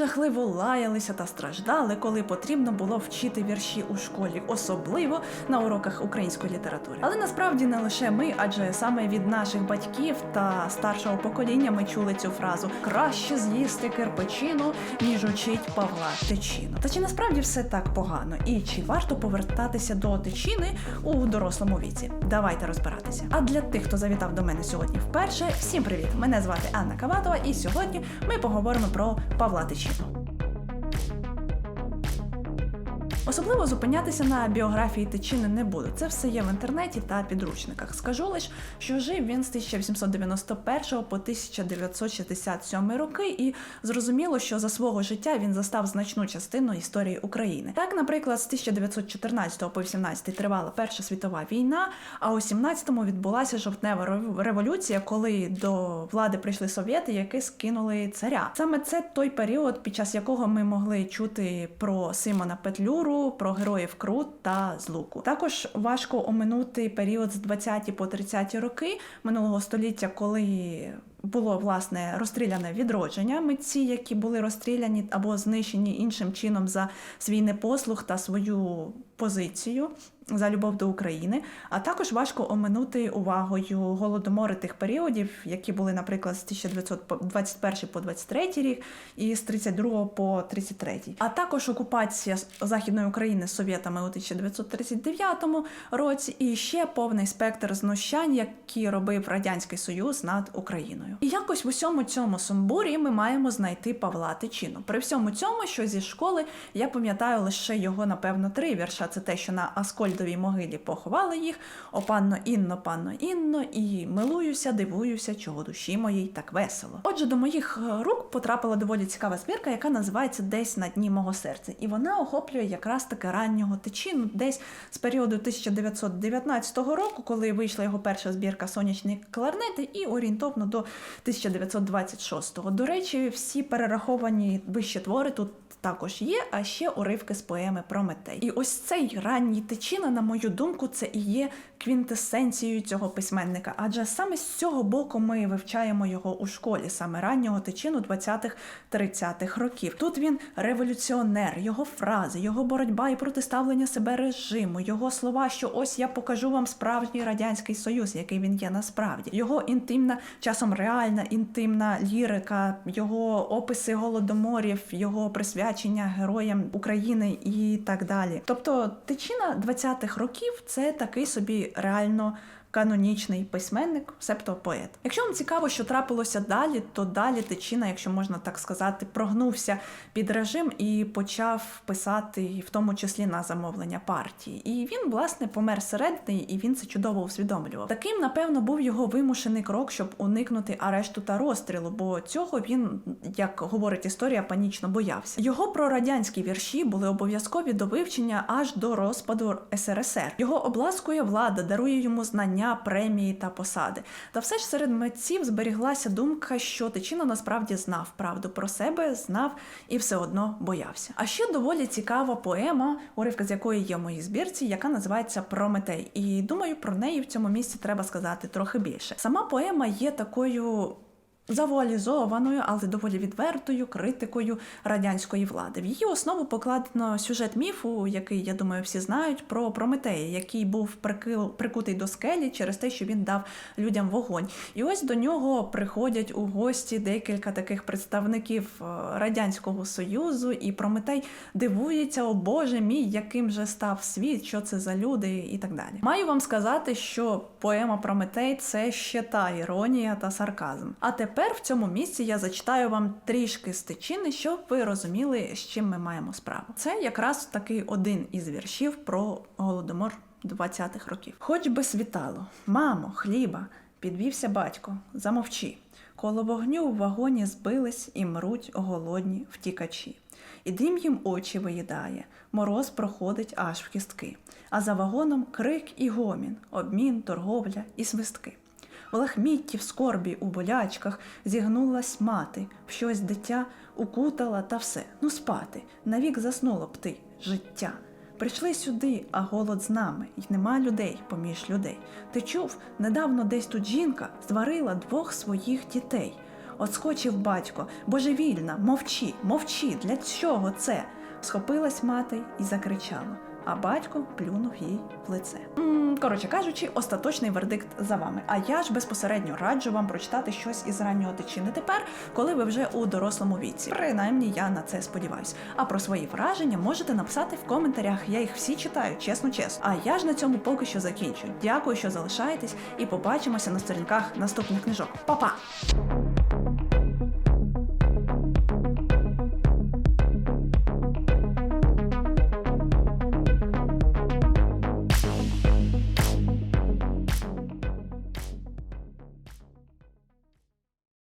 жахливо лаялися та страждали, коли потрібно було вчити вірші у школі, особливо на уроках української літератури. Але насправді не лише ми, адже саме від наших батьків та старшого покоління ми чули цю фразу краще з'їсти кирпичину, ніж учить Павла Тичину. Та чи насправді все так погано? І чи варто повертатися до тичини у дорослому віці? Давайте розбиратися. А для тих, хто завітав до мене сьогодні вперше, всім привіт! Мене звати Анна Каватова, і сьогодні ми поговоримо про Павла Тичину. Thank you. Особливо зупинятися на біографії Тичини не буду. Це все є в інтернеті та підручниках. Скажу лише, що жив він з 1891 по 1967 роки, і зрозуміло, що за свого життя він застав значну частину історії України. Так, наприклад, з 1914 по 18 тривала Перша світова війна, а у 17-му відбулася жовтнева рев- революція, коли до влади прийшли совєти, які скинули царя. Саме це той період, під час якого ми могли чути про Симона Петлюру, про героїв Крут та Злуку. Також важко оминути період з 20 по 30 роки минулого століття, коли було власне розстріляне відродження митці, які були розстріляні або знищені іншим чином за свій непослух та свою позицію за любов до України. А також важко оминути увагою голодомори тих періодів, які були, наприклад, з 1921 по 23 рік і з 32 по 33. А також окупація Західної України совєтами у 1939 році, і ще повний спектр знущань, які робив радянський союз над Україною. І якось в усьому цьому сумбурі ми маємо знайти Павла Тичину. При всьому цьому, що зі школи я пам'ятаю лише його, напевно, три вірша. Це те, що на Аскольдовій могилі поховали їх, о панно Інно, панно Інно, і милуюся, дивуюся, чого душі моїй так весело. Отже, до моїх е, рук потрапила доволі цікава збірка, яка називається Десь на дні мого серця. І вона охоплює якраз таки раннього тичину, десь з періоду 1919 року, коли вийшла його перша збірка Сонячні кларнети, і орієнтовно до 1926-го. До речі, всі перераховані вище твори тут також є, а ще уривки з поеми Прометей. І ось цей ранній тичина, на мою думку, це і є квінтесенцією цього письменника. Адже саме з цього боку ми вивчаємо його у школі, саме раннього тичину 20-30-х років. Тут він революціонер, його фрази, його боротьба і протиставлення себе режиму, його слова, що ось я покажу вам справжній радянський союз, який він є насправді. Його інтимна, часом реальна інтимна лірика, його описи голодоморів, його присвячення героям України і так далі. Тобто тичина 20-х років це такий собі реально. Канонічний письменник, себто поет. Якщо вам цікаво, що трапилося далі, то далі Тичина, якщо можна так сказати, прогнувся під режим і почав писати, в тому числі на замовлення партії. І він, власне, помер середини, і він це чудово усвідомлював. Таким, напевно, був його вимушений крок, щоб уникнути арешту та розстрілу, бо цього він, як говорить історія, панічно боявся. Його прорадянські вірші були обов'язкові до вивчення аж до розпаду СРСР. Його обласкує влада, дарує йому знання, премії та посади. Та все ж серед митців зберіглася думка, що Тичина насправді знав правду про себе, знав і все одно боявся. А ще доволі цікава поема, уривка з якої є в моїй збірці, яка називається Прометей. І думаю, про неї в цьому місці треба сказати трохи більше. Сама поема є такою. Завуалізованою, але доволі відвертою критикою радянської влади. В її основу покладено сюжет міфу, який я думаю всі знають, про Прометея, який був прикил- прикутий до скелі через те, що він дав людям вогонь. І ось до нього приходять у гості декілька таких представників е, радянського союзу, і Прометей дивується, о Боже мій, яким же став світ, що це за люди, і так далі. Маю вам сказати, що поема Прометей це ще та іронія та сарказм. А тепер в цьому місці я зачитаю вам трішки стечини, щоб ви розуміли, з чим ми маємо справу. Це якраз таки один із віршів про голодомор 20-х років. Хоч би світало, мамо, хліба, підвівся батько, замовчи. Коло вогню в вагоні збились і мруть голодні втікачі. І дим їм очі виїдає, мороз проходить аж в кістки, а за вагоном крик і гомін, обмін, торговля і свистки. В лахмітті, в скорбі, у болячках зігнулась мати, в щось дитя укутала та все, ну спати, навік заснула б ти, життя. Прийшли сюди, а голод з нами, й нема людей поміж людей. Ти чув, недавно десь тут жінка зварила двох своїх дітей. Отскочив батько. Божевільна, мовчи, мовчи, для чого це? Схопилась мати і закричала, а батько плюнув їй в лице. Коротше кажучи, остаточний вердикт за вами. А я ж безпосередньо раджу вам прочитати щось із раннього тичини тепер, коли ви вже у дорослому віці. Принаймні я на це сподіваюсь. А про свої враження можете написати в коментарях. Я їх всі читаю, чесно, чесно. А я ж на цьому поки що закінчу. Дякую, що залишаєтесь, і побачимося на сторінках наступних книжок. Па-па!